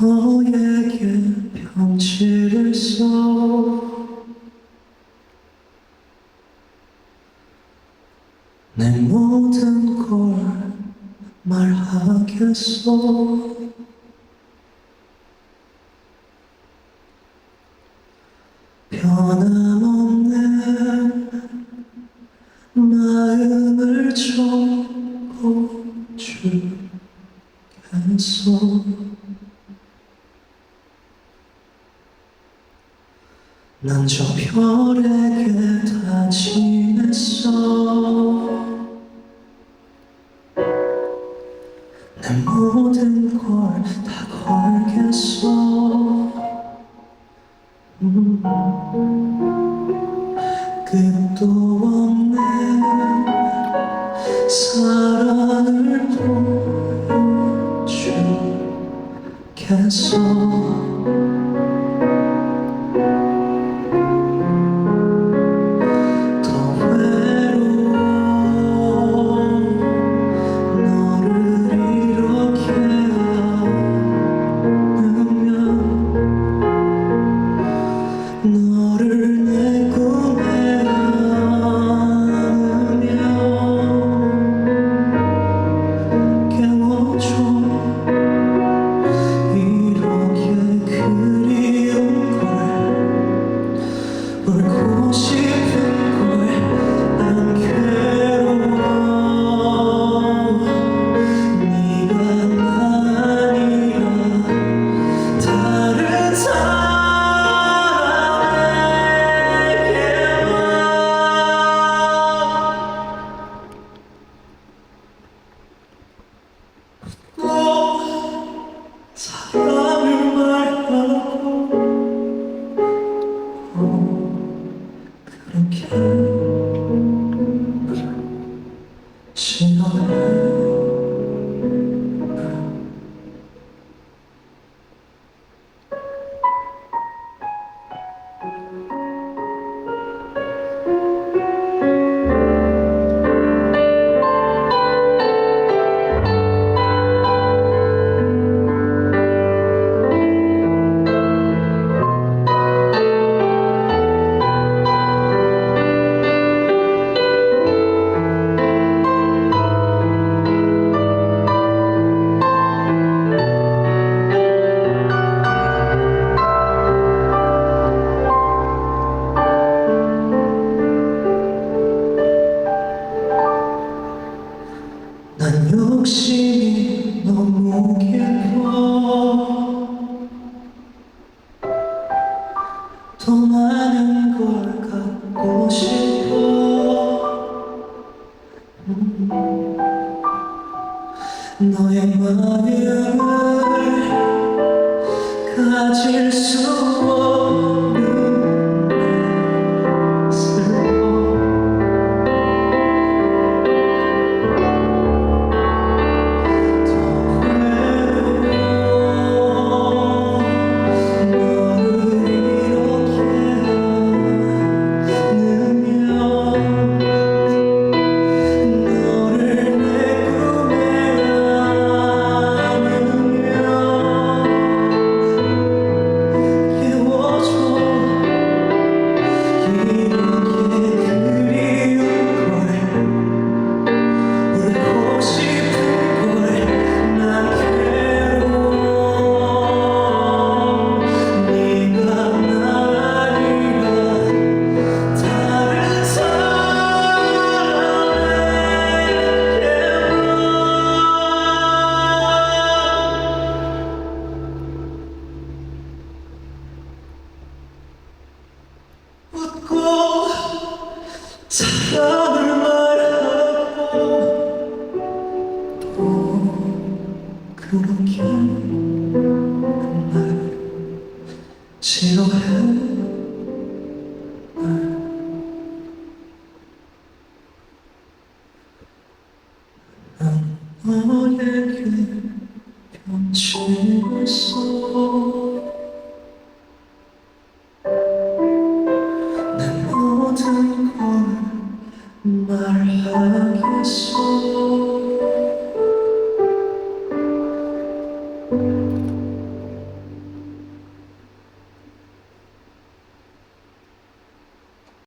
너에게 편지를 써. 내 모든 걸 말하겠어 변함없는 마음을 적어주겠어 난 저 별에게 다짐했어 내 모든 걸 다 걸겠어 음. 끝도 없는 사랑을 보여주겠어 She 더 많은 걸 갖고 싶어 음. 너의 마음을 가질 수 없는 사랑을 말하고 또 그렇게 날 지루해 내 모든